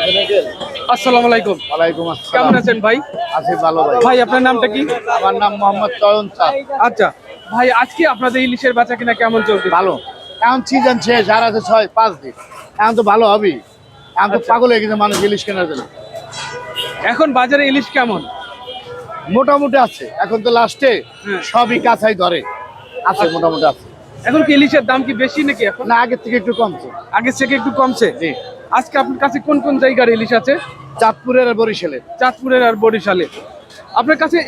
আসসালামু আলাইকুম। ওয়ালাইকুম কেমন আছেন ভাই? আছি ভালো ভাই। ভাই আপনার নামটা কি? আমার নাম মোহাম্মদ চয়ন চাঁদ। আচ্ছা ভাই আজকে আপনাদের ইলিশের বেচা কিনা কেমন চলছে? ভালো। এখন সিজন শেষ আর আছে ছয় পাঁচ দিন। এখন তো ভালো হবেই। এখন তো আচ্ছা। পাগল হয়ে গেছে মানুষ ইলিশ কেনার জন্য। এখন বাজারে ইলিশ কেমন? মোটামুটি আছে। এখন তো লাস্টে হ্যাঁ। সবই কাছাই ধরে। আছে মোটামুটি আছে। এখন কি ইলিশের দাম কি বেশি নাকি এখন? না আগের থেকে একটু কমছে। আগের থেকে একটু কমছে? জি। আজকে আপনার কাছে কোন কোন জায়গার ইলিশ আছে? চাঁদপুরের আর বরিশালের। চাঁদপুরের আর বরিশালে। আপনার কাছে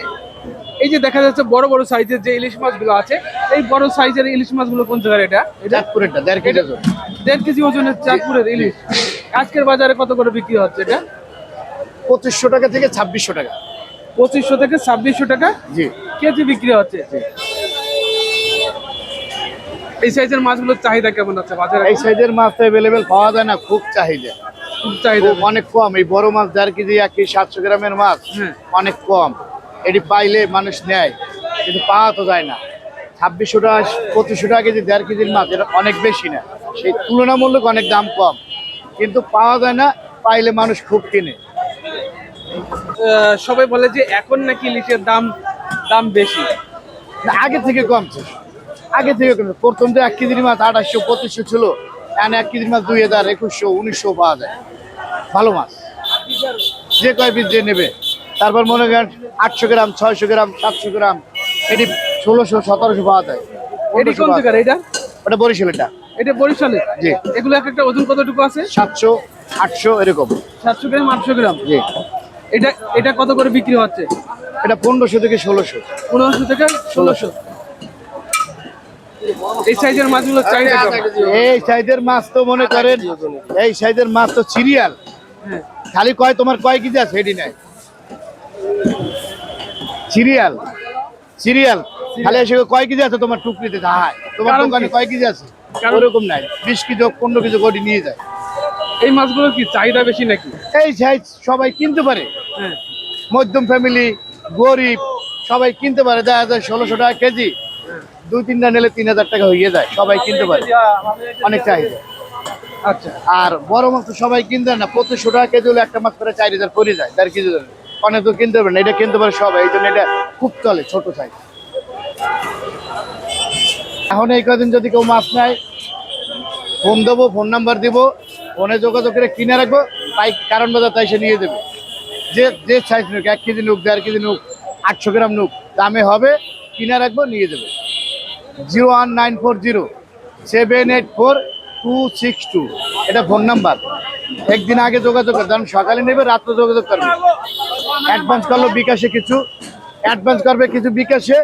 এই যে দেখা যাচ্ছে বড় বড় সাইজের যে ইলিশ মাছগুলো আছে এই বড় সাইজের ইলিশ মাছগুলো কোন জায়গার এটা? এটা চাঁদপুরেরটা দেড় কেজি ওজন। দেড় কেজি ওজনের চাঁদপুরের ইলিশ। আজকের বাজারে কত করে বিক্রি হচ্ছে এটা? পঁচিশশো টাকা থেকে ছাব্বিশশো টাকা। পঁচিশশো থেকে ছাব্বিশশো টাকা জি। কেজি বিক্রি হচ্ছে। এই সাইজের মাছগুলোর চাহিদা কেমন আছে বাজারে? এই সাইজের মাছ তো অ্যাভেলেবেল পাওয়া যায় না খুব চাহিদা। খুব চাহিদা। অনেক কম। এই বড় মাছ দেড় কেজি এক কেজি সাতশো গ্রামের মাছ হ্যাঁ। অনেক কম। এটি পাইলে মানুষ নেয় কিন্তু পাওয়া তো যায় না। ছাব্বিশশো টাকা পঁচিশশো টাকা কেজি দেড় কেজির মাছ এটা অনেক বেশি না সেই তুলনামূলক অনেক দাম কম। কিন্তু পাওয়া যায় না পাইলে মানুষ খুব কিনে। সবাই বলে যে এখন নাকি ইলিশের দাম দাম বেশি। আগে থেকে কমছে আগে থেকে প্রথম তো এক কেজির মাছ আঠাশশো পঁচিশশো ছিল এখন এক কেজির মাছ দুই হাজার একুশশো উনিশশো পাওয়া যায়। ভালো মাছ। যে কয় পিস যে নেবে। তারপর মনে করেন আটশো গ্রাম ছয়শো গ্রাম সাতশো গ্রাম এটি ষোলোশো সতেরোশো পাওয়া যায়। এটা কোন জায়গার এটা? ওটা বরিশালেটা এটা বরিশালে? জি। এগুলো এক একটা ওজন কতটুকু আছে? সাতশো আটশো এরকম। সাতশো গ্রাম আটশো গ্রাম? জি। এটা এটা কত করে বিক্রি হচ্ছে? এটা পনেরোশো থেকে ষোলোশো। পনেরোশো থেকে ষোলোশো। এই সাইজের মাছগুলোর চাহিদা এই সাইজের মাছ তো মনে করেন এই সাইজের মাছ তো সিরিয়াল। খালি কয় তোমার কয় কেজি আছে? নাই। Serial serial. খালি এসে কয় কেজি আছে তোমার টুকরিতে? হায় তোমার দোকানে কয় কেজি আছে? ওরকম নাই। বিশ কেজি পনেরো কেজি গড়ি নিয়ে যায়। এই মাছগুলোর কি চাহিদা বেশি নাকি? এই সাইজ সবাই কিনতে পারে। হ্যাঁ। মধ্যম ফ্যামিলি গরিব সবাই কিনতে পারে। দেখা যায় ষোলোশো টাকা কেজি। দুই তিনটা নিলে তিন হাজার টাকা হয়ে যায় সবাই কিনতে পারে অনেক চাহিদা। আচ্ছা। আর বড় মাছ তো সবাই কিনতে না পঁচিশশো টাকা কেজি হলে একটা মাছ করে চার হাজার পড়ে যায় দেড় কেজি অনেক তো কিনতে পারে না এটা কিনতে পারে সবাই এই জন্য এটা খুব চলে ছোট সাইজ। এখন এই কদিন যদি কেউ মাছ নেয় ফোন দেবো ফোন নাম্বার দিব ফোনে যোগাযোগ করে কিনে রাখব তাই কারণ বাজার তাই সে নিয়ে দেবে। যে যে সাইজ নুক এক কেজি নুক দেড় কেজি নুক আটশো গ্রাম নুক দামে হবে কিনে রাখব নিয়ে দেবে। Zero one nine four zero seven eight four two six two. এটা ফোন নাম্বার। একদিন আগে যোগাযোগ করবে। কারণ সকালে নেবে রাত্রে যোগাযোগ করবে। অ্যাডভান্স করল বিকাশে কিছু। অ্যাডভান্স করবে কিছু বিকাশে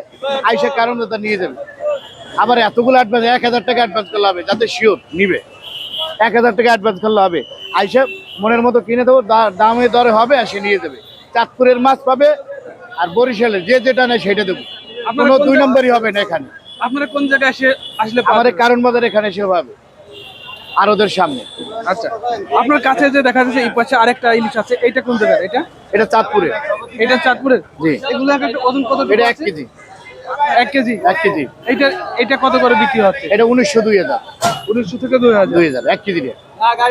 আইসে কারণ তা নিয়ে যাবে। আবার এতগুলো অ্যাডভান্স এক হাজার টাকা অ্যাডভান্স করলে হবে যাতে শিওর নিবে। এক হাজার টাকা অ্যাডভান্স করলে হবে। আইসে মনের মতো কিনে দেবো দামে দরে হবে আর সে নিয়ে যাবে। চাঁদপুরের মাছ পাবে আর বরিশালের যে যেটা নেয় সেটা দেবো। আপনারা কোনো দুই নম্বরই হবে না এখানে। আপনারা কোন জায়গায় এসে আসলে আমার কারণ বাজার এখানে এসে পাবে। আর ওদের সামনে। আচ্ছা। আপনার কাছে যে দেখা যাচ্ছে এই পাশে আরেকটা ইলিশ আছে এটা কোন জায়গার এটা? এটা চাঁদপুরে। এটা চাঁদপুরের? জি। এগুলো এক একটা ওজন কত এটা এক কেজি। এক কেজি? এক কেজি। এটা এটা কত করে বিক্রি হচ্ছে? এটা উনিশশো দুই হাজার। উনিশশো থেকে দুই হাজার? দুই হাজার এক কেজি।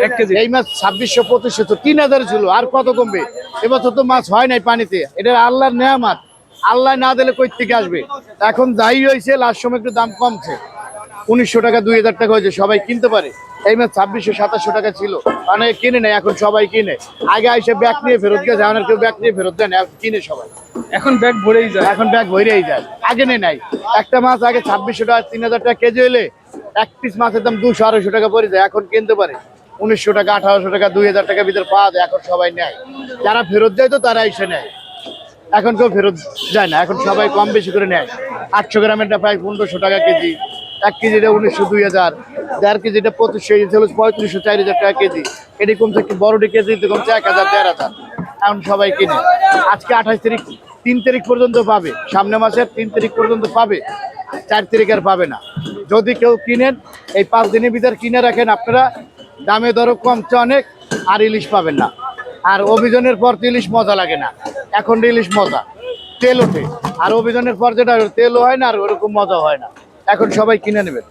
এক কেজি। এই মাছ ছাব্বিশশো পঁচিশশো তো তিন হাজার ছিল আর কত কমবে? এবছর তো মাছ হয় নাই পানিতে। এটা আল্লাহর নেয়া মাছ আল্লাহ না দিলে কই থেকে আসবে? এখন যাই হয়েছে লাস্ট সময় একটু দাম কমছে। উনিশশো টাকা দুই হাজার টাকা হয়েছে সবাই কিনতে পারে। এই মাছ ছাব্বিশশো সাতাশশো টাকা ছিল। মানে কিনে নেয় এখন সবাই কিনে। আগে এসে ব্যাগ নিয়ে ফেরত গেছে এখন কেউ ব্যাগ নিয়ে ফেরত দেয় না কিনে সবাই। এখন ব্যাগ ভরেই যায়। এখন ব্যাগ ভরেই যায়। আগে নেই নাই। একটা মাছ আগে ছাব্বিশশো টাকা তিন হাজার টাকা কেজি হলে এক পিস মাছের দাম দুশো আড়াইশো টাকা পড়ে যায় এখন কিনতে পারে। উনিশশো টাকা আঠারোশো টাকা দুই হাজার টাকা ভিতরে পাওয়া যায় এখন সবাই নেয়। যারা ফেরত যায় তো তারা এসে নেয়। এখন কেউ ফেরত যায় না, এখন সবাই কম বেশি করে নেয়। আটশো গ্রামেরটা প্রায় পনেরোশো টাকা কেজি। এক কেজিটা উনিশশো, দুই হাজার। দেড় কেজিটা পঁচিশশো ছিল পঁয়ত্রিশশো, চার হাজার টাকা কেজি। এটি কমছে কি বড়টি কেজিতে কমছে এক হাজার, দেড় হাজার। এখন সবাই কিনে। আজকে আঠাশ তারিখ, তিন তারিখ পর্যন্ত পাবে। সামনে মাসের তিন তারিখ পর্যন্ত পাবে। চার তারিখ আর পাবে না। যদি কেউ কিনেন, এই পাঁচ দিনের ভিতর কিনে রাখেন আপনারা দামে দরও কমছে অনেক, আর ইলিশ পাবেন না। আর অভিযানের পর তো ইলিশ মজা লাগে না। এখন ইলিশ মজা। তেল ওঠে। আর অভিযানের পর যেটা তেলও হয় না আর ওরকম মজা হয় না। এখন সবাই কিনে নেবেন